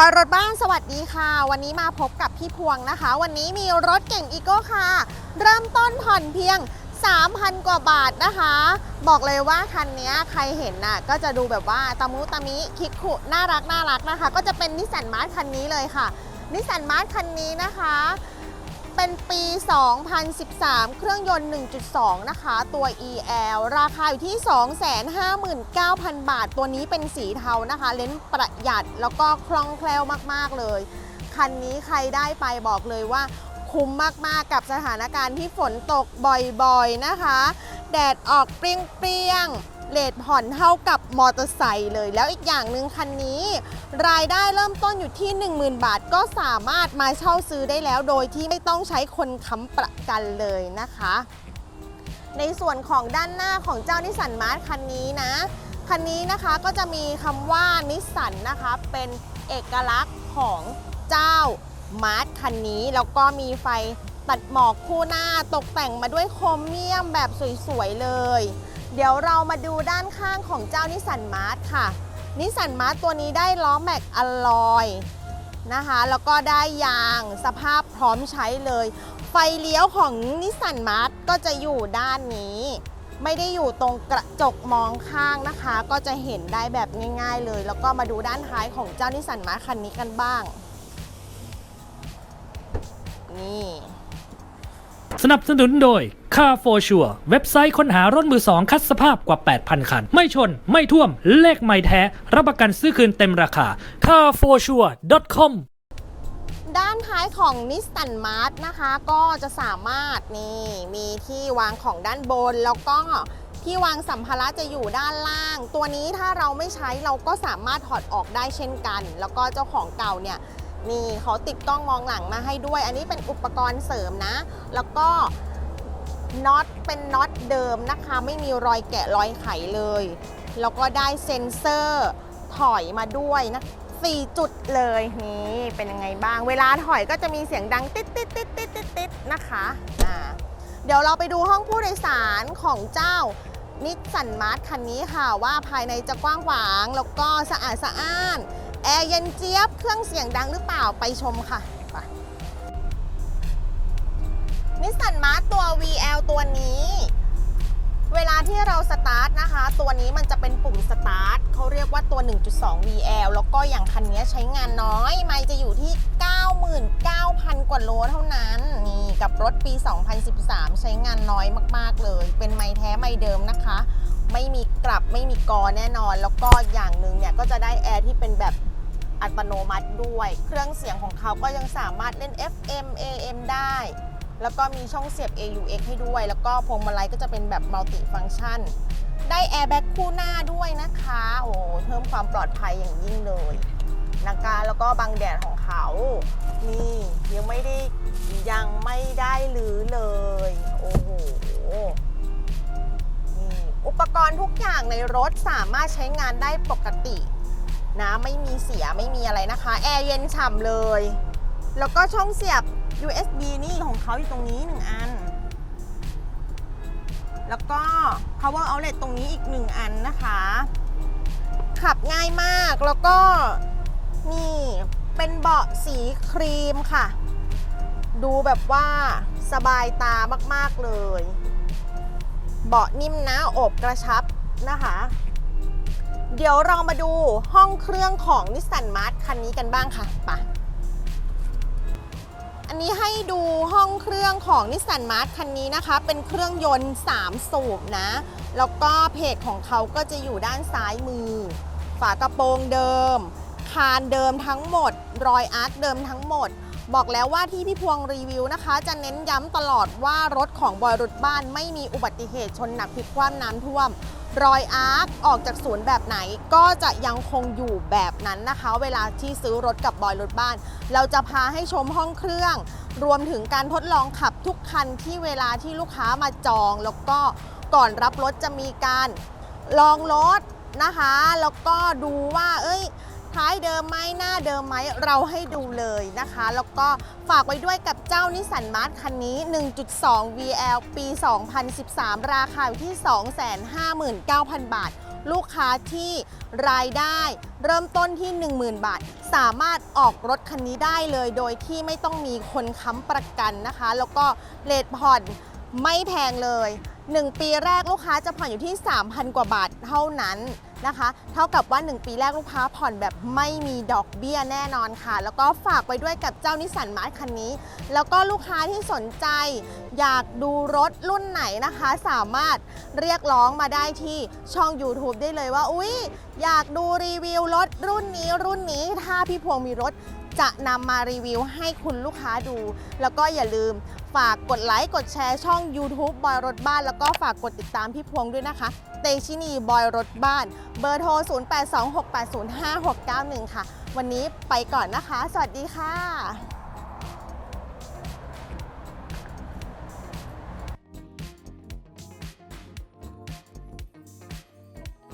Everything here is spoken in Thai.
อยรถบ้านสวัสดีค่ะ วันนี้มาพบกับพี่พวงนะคะ วันนี้มีรถเก่งอีโก้ค่ะ เริ่มต้นผ่อนเพียง 3,000 กว่าบาทนะคะ บอกเลยว่าคันนี้ใครเห็นน่ะก็จะดูแบบว่าตะมุตะมิคิกขุน่ารักน่ารักนะคะ ก็จะเป็นนิสสันมาร์คันนี้เลยค่ะนิสสันมาร์คันนี้นะคะ เป็นปี 2013 เครื่องยนต์ 1.2 นะคะ ตัว EL ราคาอยู่ที่ 259,000 บาท ตัวนี้เป็นสีเทานะคะ เลนส์ประหยัดแล้วก็คล่องแคล่วมาก ๆ เลย คันนี้ใครได้ไปบอกเลยว่าคุ้มมาก ๆ กับสถานการณ์ที่ฝนตกบ่อย ๆ นะคะ แดดออกเปรี้ยง ๆ เลทผ่อนเท่ากับมอเตอร์ไซค์เลย แล้วอีกอย่างหนึ่งคันนี้ รายได้เริ่มต้นอยู่ที่ 10,000 บาท ก็สามารถมาเช่าซื้อได้แล้ว โดยที่ไม่ต้องใช้คนค้ำประกันเลยนะคะ ในส่วนของด้านหน้าของเจ้านิสสันมาร์ทคันนี้นะ คันนี้นะคะก็จะมีคำว่านิสสันนะคะเป็นเอกลักษณ์ของเจ้ามาร์ทคันนี้แล้วก็มีไฟตัดหมอกคู่หน้าตกแต่งมาด้วยโครเมียมแบบสวยๆเลย เดี๋ยวเรามาดูด้านข้างของเจ้านิสสันมาร์ทค่ะนิสสันมาร์ทตัวนี้ได้ล้อแม็กอลลอยนะคะแล้วก็ได้ยางสภาพพร้อมใช้เลย ไฟเลี้ยวของนิสสันมาร์ทก็จะอยู่ด้านนี้ ไม่ได้อยู่ตรงกระจกมองข้างนะคะ ก็จะเห็นได้แบบง่าย ๆ เลย แล้วก็มาดูด้านท้ายของเจ้านิสสันมาร์ทคันนี้กันบ้าง นี่ สนับสนุนโดย Car for Sure เว็บไซต์ค้นหารถมือสองคัดสภาพกว่า 8,000 คัน ไม่ชน ไม่ท่วม เลขไม่แท้ รับประกันซื้อคืนเต็มราคา carforsure.com ด้านท้ายของนิสสันมาร์ทนะคะ ก็จะสามารถนี่มีที่วางของด้านบน แล้วก็ที่วางสัมภาระจะอยู่ด้านล่าง ตัวนี้ถ้าเราไม่ใช้เราก็สามารถถอดออกได้เช่นกัน แล้วก็เจ้าของเก่าเนี่ยนี่เขาติดกล้องมองหลังมาให้ด้วย อันนี้เป็นอุปกรณ์เสริมนะ แล้วก็ น็อตเป็นน็อตเดิมนะคะ ไม่มีรอยแกะรอยไขเลย แล้วก็ได้เซ็นเซอร์ถอยมาด้วยนะ4จุดเลยนี่เป็นยังไงบ้าง เวลาถอยก็จะมีเสียงดังติดติดติดติดติดติดนะคะอ่าเดี๋ยวเราไปดูห้องผู้โดยสารของเจ้านิสสันมาร์ทคันนี้ค่ะว่าภายในจะกว้างขวางแล้วก็สะอาดสะอ้าน แอร์เย็นเจี๊ยบเครื่องเสียงดังหรือเปล่าไปชมค่ะไป นิสสันมาร์ตัว VL ตัวนี้ เวลาที่เราสตาร์ทนะคะ ตัวนี้มันจะเป็นปุ่มสตาร์ทเขาเรียกว่าตัว 1.2 VL แล้วก็อย่างคันนี้ใช้งานน้อย ไม่จะอยู่ที่ 99,000 กว่าโลเท่านั้น นี่กับรถปี 2013 ใช้งานน้อยมากๆเลย เป็นไม้แท้ไม้เดิมนะคะ ไม่มีกลับไม่มีกอแน่นอน แล้วก็อย่างหนึ่งเนี่ยก็จะได้แอร์ที่เป็นแบบอัตโนมัติด้วย เครื่องเสียงของเขาก็ยังสามารถเล่น FM AM ได้ แล้วก็มีช่องเสียบ AUX ให้ด้วย แล้วก็พวงมาลัยก็จะเป็นแบบมัลติฟัง c t ชัน ได้แอร์แบ็กคู่หน้าด้วยนะคะ โอ้เพิ่มความปลอดภัยอย่างยิ่งเลยนะคะแล้วก็บังแดดของเขา นี่ยังไม่ได้ยังไม่ได้หรือเลย โอ้โหนี่อุปกรณ์ทุกอย่างในรถสามารถใช้งานได้ปกตินะไม่มีเสียไม่มีอะไรนะคะ แอร์เย็นฉ่ำเลย แล้วก็ช่องเสียบ USB นี่ของเขาอยู่ตรงนี้หนึ่งอัน แล้วก็ power outlet ตรงนี้อีกหนึ่งอันนะคะ ขับง่ายมากแล้วก็นี่เป็นเบาะสีครีมค่ะ ดูแบบว่าสบายตามากๆเลย เบาะนิ่มนะอบกระชับนะคะ เดี๋ยวเรามาดูห้องเครื่องของนิสสันมาร์ทคันนี้กันบ้างค่ะไป นี้ให้ดูห้องเครื่องของนิสสันมาร์ทคันนี้นะคะ เป็นเครื่องยนต์ 3 สูบนะ แล้วก็เพจของเขาก็จะอยู่ด้านซ้ายมือ ฝากระโปรงเดิม คานเดิมทั้งหมด รอยอาร์คเดิมทั้งหมด บอกแล้วว่าที่พี่พวงรีวิวนะคะ จะเน้นย้ำตลอดว่ารถของบอยรถบ้านไม่มีอุบัติเหตุชนหนักพลิกคว่ำน้ำท่วม รอยอาร์คออกจากศูนย์แบบไหนก็จะยังคงอยู่แบบนั้นนะคะ เวลาที่ซื้อรถกับบอยรถบ้าน เราจะพาให้ชมห้องเครื่อง รวมถึงการทดลองขับทุกคันที่เวลาที่ลูกค้ามาจอง แล้วก็ก่อนรับรถจะมีการลองรถนะคะ แล้วก็ดูว่า เอ้ยท้ายเดิมไหมหน้าเดิมไหมเราให้ดูเลยนะคะ แล้วก็ฝากไว้ด้วยกับเจ้านิสสันมาร์ทคันนี้ 1.2 VL ปี 2013 ราคาอยู่ที่ 259,000 บาท ลูกค้าที่รายได้เริ่มต้นที่ 10,000 บาท สามารถออกรถคันนี้ได้เลย โดยที่ไม่ต้องมีคนค้ำประกันนะคะ แล้วก็เลทผ่อนไม่แพงเลย 1 ปีแรกลูกค้าจะผ่อนอยู่ที่ 3,000 กว่าบาทเท่านั้น นะคะ เท่ากับว่า 1 ปีแรกลูกค้าผ่อนแบบไม่มีดอกเบี้ยแน่นอนค่ะ แล้วก็ฝากไว้ด้วยกับเจ้านิสสันมาร์คันนี้ แล้วก็ลูกค้าที่สนใจ อยากดูรถรุ่นไหนนะคะ สามารถเรียกร้องมาได้ที่ช่อง YouTube ได้เลยว่า อุ๊ย อยากดูรีวิวรถรุ่นนี้รุ่นนี้ถ้าพี่พวงมีรถจะนำมารีวิวให้คุณลูกค้าดู แล้วก็อย่าลืม ฝากกดไลค์ กดแชร์ช่อง YouTube บอยรถบ้าน แล้วก็ฝากกดติดตามพี่พวงด้วยนะคะ เตชินีบอยรถบ้าน เบอร์โทร 0826805691 ค่ะ วันนี้ไปก่อนนะคะ สวัสดีค่ะ